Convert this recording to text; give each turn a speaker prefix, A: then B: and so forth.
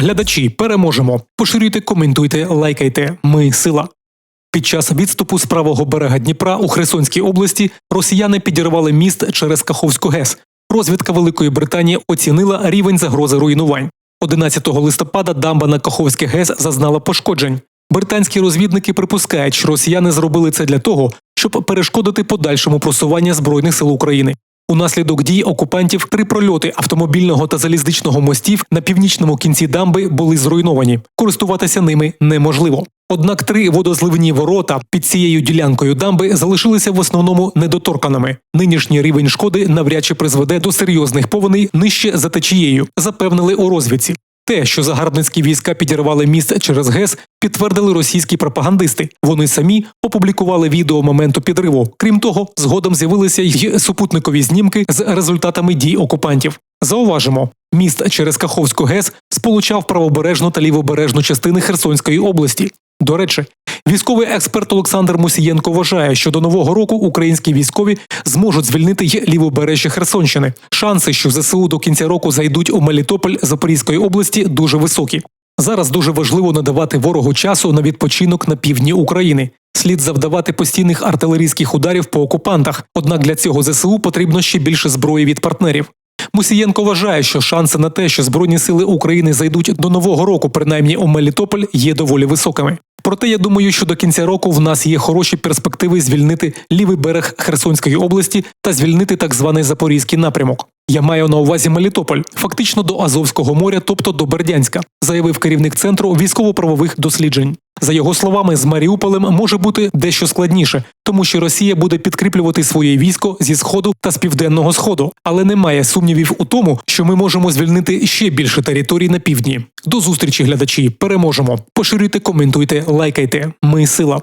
A: Глядачі, переможемо. Поширюйте, коментуйте, лайкайте. Ми сила. Під час відступу з правого берега Дніпра у Херсонській області росіяни підірвали міст через Каховську ГЕС. Розвідка Великої Британії оцінила рівень загрози руйнувань. 11 листопада дамба на Каховське ГЕС зазнала пошкоджень. Британські розвідники припускають, що росіяни зробили це для того, щоб перешкодити подальшому просування збройних сил України. Унаслідок дій окупантів три прольоти автомобільного та залізничного мостів на північному кінці дамби були зруйновані. Користуватися ними неможливо. Однак три водозливні ворота під цією ділянкою дамби залишилися в основному недоторканими. Нинішній рівень шкоди навряд чи призведе до серйозних повеней нижче за течією, запевнили у розвідці. Те, що загарбницькі війська підірвали міст через ГЕС, підтвердили російські пропагандисти. Вони самі опублікували відео моменту підриву. Крім того, згодом з'явилися й супутникові знімки з результатами дій окупантів. Зауважимо, міст через Каховську ГЕС сполучав правобережну та лівобережну частини Херсонської області. До речі, військовий експерт Олександр Мусієнко вважає, що до нового року українські військові зможуть звільнити й лівобережжя Херсонщини. Шанси, що ЗСУ до кінця року зайдуть у Мелітополь Запорізької області, дуже високі. Зараз дуже важливо надавати ворогу часу на відпочинок на півдні України. Слід завдавати постійних артилерійських ударів по окупантах. Однак для цього ЗСУ потрібно ще більше зброї від партнерів. Мусієнко вважає, що шанси на те, що збройні сили України зайдуть до нового року, принаймні у Мелітополь, є доволі високими. Проте я думаю, що до кінця року в нас є хороші перспективи звільнити лівий берег Херсонської області та звільнити так званий Запорізький напрямок. Я маю на увазі Мелітополь, фактично до Азовського моря, тобто до Бердянська, заявив керівник центру військово-правових досліджень. За його словами, з Маріуполем може бути дещо складніше, тому що Росія буде підкріплювати своє військо зі сходу та з південного сходу, але немає сумнівів у тому, що ми можемо звільнити ще більше територій на півдні. До зустрічі, глядачі! Переможемо! Поширюйте, коментуйте, лайкайте. Ми сила.